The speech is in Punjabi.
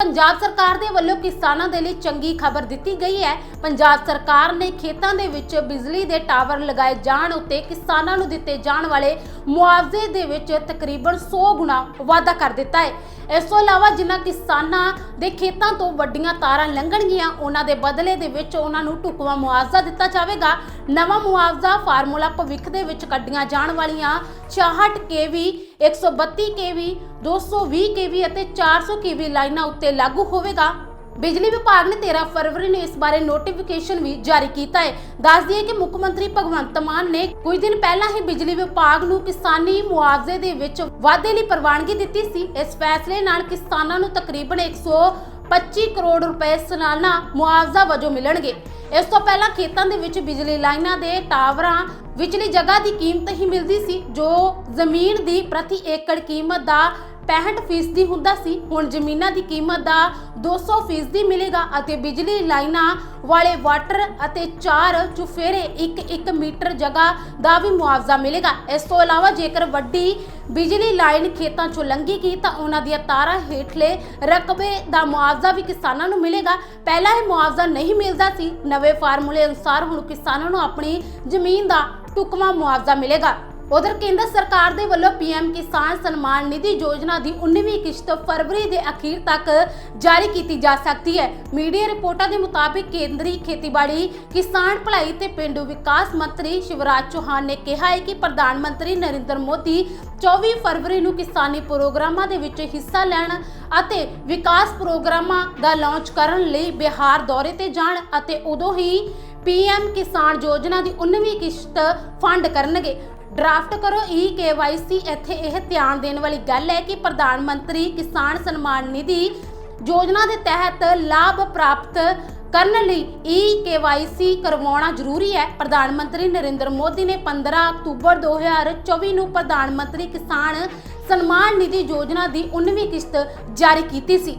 ਪੰਜਾਬ ਸਰਕਾਰ ਦੇ ਵੱਲੋਂ ਕਿਸਾਨਾਂ ਦੇ ਲਈ ਚੰਗੀ ਖਬਰ ਦਿੱਤੀ ਗਈ ਹੈ। ਪੰਜਾਬ ਸਰਕਾਰ ਨੇ ਖੇਤਾਂ ਦੇ ਵਿੱਚ ਬਿਜਲੀ ਦੇ ਟਾਵਰ ਲਗਾਏ ਜਾਣ ਉੱਤੇ ਕਿਸਾਨਾਂ ਨੂੰ ਦਿੱਤੇ ਜਾਣ ਵਾਲੇ ਮੁਆਵਜ਼ੇ ਦੇ ਵਿੱਚ ਤਕਰੀਬਨ 100 ਗੁਣਾ ਵਾਧਾ ਕਰ ਦਿੱਤਾ ਹੈ। ਇਸ ਤੋਂ ਇਲਾਵਾ ਜਿਨ੍ਹਾਂ ਕਿਸਾਨਾਂ ਦੇ ਖੇਤਾਂ ਤੋਂ ਵੱਡੀਆਂ ਤਾਰਾਂ ਲੰਘਣਗੀਆਂ, ਉਹਨਾਂ ਦੇ ਬਦਲੇ ਦੇ ਵਿੱਚ ਉਹਨਾਂ ਨੂੰ ਢੁਕਵਾਂ ਮੁਆਵਜ਼ਾ ਦਿੱਤਾ ਜਾਵੇਗਾ। ਨਵਾਂ ਮੁਆਵਜ਼ਾ ਫਾਰਮੂਲਾ ਭਵਿੱਖ ਦੇ ਵਿੱਚ ਕੱਢੀਆਂ ਜਾਣ ਵਾਲੀਆਂ 66 ਕੇਵੀ 132 ਕੇਵੀ 220 ਕੇਵੀ ਅਤੇ 400 ਕੇਵੀ ਲਾਈਨਾਂ ਉੱਤੇ ਲਾਗੂ ਹੋਵੇਗਾ। ਬਿਜਲੀ ਵਿਭਾਗ ਨੇ 13 ਫਰਵਰੀ ਨੂੰ ਇਸ ਬਾਰੇ ਨੋਟੀਫਿਕੇਸ਼ਨ ਵੀ ਜਾਰੀ ਕੀਤਾ ਹੈ। ਦੱਸ ਦਈਏ ਕਿ ਮੁੱਖ ਮੰਤਰੀ ਭਗਵੰਤ ਮਾਨ ਨੇ ਕੁਝ ਦਿਨ ਪਹਿਲਾਂ ਹੀ ਬਿਜਲੀ ਵਿਭਾਗ ਨੂੰ ਕਿਸਾਨੀ ਮੁਆਵਜ਼ੇ ਦੇ ਵਿੱਚ ਵਾਧੇ ਲਈ ਪ੍ਰਵਾਨਗੀ ਦਿੱਤੀ ਸੀ। ਇਸ ਫੈਸਲੇ ਨਾਲ ਕਿਸਾਨਾਂ ਨੂੰ ਤਕਰੀਬਨ 125 ਕਰੋੜ ਰੁਪਏ ਸਾਲਾਨਾ ਮੁਆਵਜ਼ਾ ਵਜੋਂ ਮਿਲਣਗੇ। ਇਸ ਤੋਂ ਪਹਿਲਾਂ ਖੇਤਾਂ ਦੇ ਵਿੱਚ ਬਿਜਲੀ ਲਾਈਨਾਂ ਦੇ ਟਾਵਰਾਂ ਵਿਚਲੀ ਜਗ੍ਹਾ ਦੀ ਕੀਮਤ ਹੀ ਮਿਲਦੀ ਸੀ, ਜੋ ਜ਼ਮੀਨ ਦੀ ਪ੍ਰਤੀ ਏਕੜ ਕੀਮਤ ਦਾ 65 ਫੀਸਦੀ ਹੁੰਦਾ ਸੀ। ਹੁਣ ਜ਼ਮੀਨਾਂ ਦੀ ਕੀਮਤ ਦਾ 200 ਫੀਸਦੀ ਮਿਲੇਗਾ ਅਤੇ ਬਿਜਲੀ ਲਾਈਨਾਂ ਵਾਲੇ ਵਾਟਰ ਅਤੇ ਚਾਰ ਚੁਫੇਰੇ 1-1 ਮੀਟਰ ਜਗ੍ਹਾ ਦਾ ਵੀ ਮੁਆਵਜ਼ਾ ਮਿਲੇਗਾ। ਇਸ ਤੋਂ ਇਲਾਵਾ ਜੇਕਰ ਵੱਡੀ ਬਿਜਲੀ ਲਾਈਨ ਖੇਤਾਂ ਚੋਂ ਲੰਘੇਗੀ ਤਾਂ ਉਹਨਾਂ ਦੀਆਂ ਤਾਰਾਂ ਹੇਠਲੇ ਰਕਬੇ ਦਾ ਮੁਆਵਜ਼ਾ ਵੀ ਕਿਸਾਨਾਂ ਨੂੰ ਮਿਲੇਗਾ। ਪਹਿਲਾਂ ਇਹ ਮੁਆਵਜ਼ਾ ਨਹੀਂ ਮਿਲਦਾ ਸੀ। ਨਵੇਂ ਫਾਰਮੂਲੇ ਅਨੁਸਾਰ ਹੁਣ ਕਿਸਾਨਾਂ ਨੂੰ ਆਪਣੀ ਜ਼ਮੀਨ ਦਾ ਟੁਕਮਾ ਮੁਆਵਜ਼ਾ ਮਿਲੇਗਾ। ਉਧਰ ਕੇਂਦਰ ਸਰਕਾਰ ਦੇ ਵੱਲੋਂ ਪੀਐਮ ਕਿਸਾਨ ਸਨਮਾਨ ਨਿਧੀ ਯੋਜਨਾ ਦੀ 19ਵੀਂ ਕਿਸ਼ਤ ਫਰਵਰੀ ਦੇ ਅਖੀਰ ਤੱਕ ਜਾਰੀ ਕੀਤੀ ਜਾ ਸਕਦੀ ਹੈ। ਮੀਡੀਆ ਰਿਪੋਰਟਾਂ ਦੇ ਮੁਤਾਬਿਕ ਕੇਂਦਰੀ ਖੇਤੀਬਾੜੀ, ਕਿਸਾਨ ਭਲਾਈ ਤੇ ਪਿੰਡੂ ਵਿਕਾਸ ਮੰਤਰੀ ਸ਼ਿਵਰਾਜ ਚੌਹਾਨ ਨੇ ਕਿਹਾ ਹੈ ਕਿ ਪ੍ਰਧਾਨ ਮੰਤਰੀ ਨਰਿੰਦਰ ਮੋਦੀ 24 ਫਰਵਰੀ ਨੂੰ ਕਿਸਾਨੀ ਪ੍ਰੋਗਰਾਮਾਂ ਦੇ ਵਿੱਚ ਹਿੱਸਾ ਲੈਣ ਅਤੇ ਵਿਕਾਸ ਪ੍ਰੋਗਰਾਮਾਂ ਦਾ ਲਾਂਚ ਕਰਨ ਲਈ ਬਿਹਾਰ ਦੌਰੇ ਤੇ ਜਾਣ ਅਤੇ ਉਦੋਂ ਹੀ ਪੀਐਮ ਕਿਸਾਨ ਯੋਜਨਾ ਦੀ 19ਵੀਂ ਕਿਸ਼ਤ ਫੰਡ ਕਰਨਗੇ। ਡਰਾਫਟ ਕਰੋ ਈ ਕੇਵਾਈਸੀ ਇੱਥੇ ਇਹ ਧਿਆਨ ਦੇਣ ਵਾਲੀ ਗੱਲ ਹੈ ਕਿ ਪ੍ਰਧਾਨ ਮੰਤਰੀ ਕਿਸਾਨ ਸਨਮਾਨ ਨਿਧੀ ਯੋਜਨਾ ਦੇ ਤਹਿਤ ਲਾਭ ਪ੍ਰਾਪਤ ਕਰਨ ਲਈ ਈ ਕੇਵਾਈਸੀ ਕਰਵਾਉਣਾ ਜ਼ਰੂਰੀ ਹੈ। ਪ੍ਰਧਾਨ ਮੰਤਰੀ ਨਰਿੰਦਰ ਮੋਦੀ ਨੇ 15 ਅਕਤੂਬਰ 2024 ਨੂੰ ਪ੍ਰਧਾਨ ਮੰਤਰੀ ਕਿਸਾਨ ਸਨਮਾਨ ਨਿਧੀ ਯੋਜਨਾ ਦੀ 19ਵੀਂ ਕਿਸ਼ਤ ਜਾਰੀ ਕੀਤੀ ਸੀ।